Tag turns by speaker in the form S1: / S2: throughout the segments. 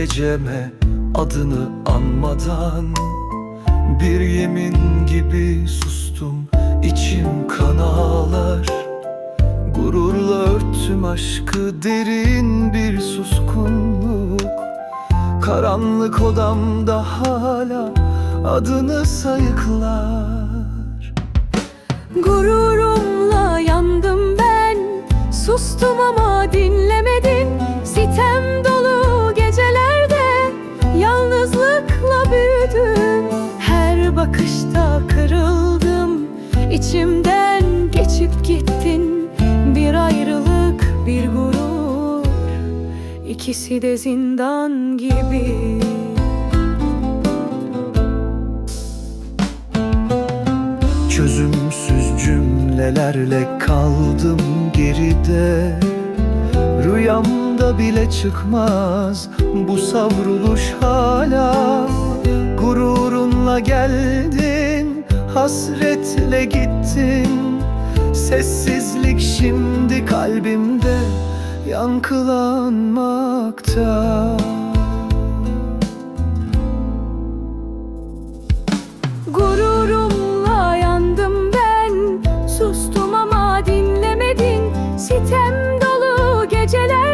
S1: geceme adını anmadan Bir yemin gibi sustum içim kan ağlar. Gururla örttüm aşkı derin bir suskunluk. Karanlık odamda hala adını sayıklar.
S2: Gururumla yandım ben Sustum ama dinlemedin bakışta kırıldım. İçimden geçip gittin. Bir ayrılık bir gurur. İkisi de zindan gibi.
S1: Çözümsüz cümlelerle kaldım geride. Rüyamda bile çıkmaz bu savruluş hala Gururunla geldin, hasretle gittin. Sessizlik şimdi kalbimde yankılanmakta.
S2: Gururumla yandım ben. Sustum ama dinlemedin. Sitem dolu gecelerde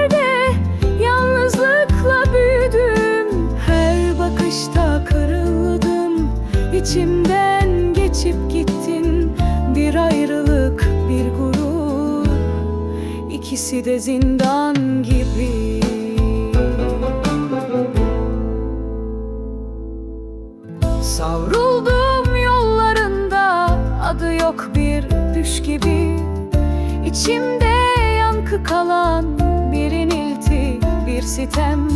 S2: İçimden geçip gittin. Bir ayrılık bir gurur. İkisi de zindan gibi. Savruldum yollarında. Adı yok bir düş gibi. İçimde yankı kalan bir inilti bir sitem.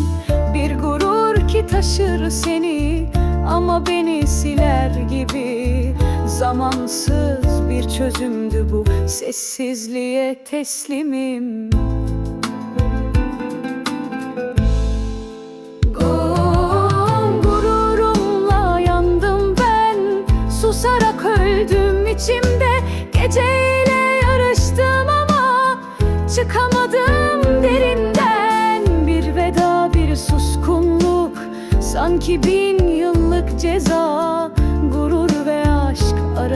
S2: Bir gurur ki taşır seni. Ama beni gibi Zamansız bir çözümdü bu sessizliğe teslimim. Gom, Gururumla yandım ben Susarak öldüm içimde. Geceyle yarıştım ama Çıkamadım derinden. Bir veda bir suskunluk Sanki bin yıllık ceza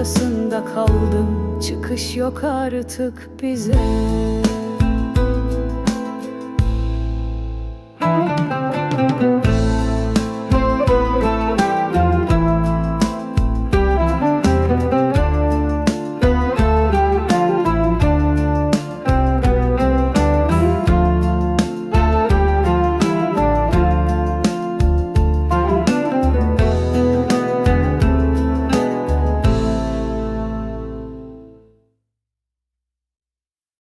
S2: arasında kaldım. Çıkış yok artık bize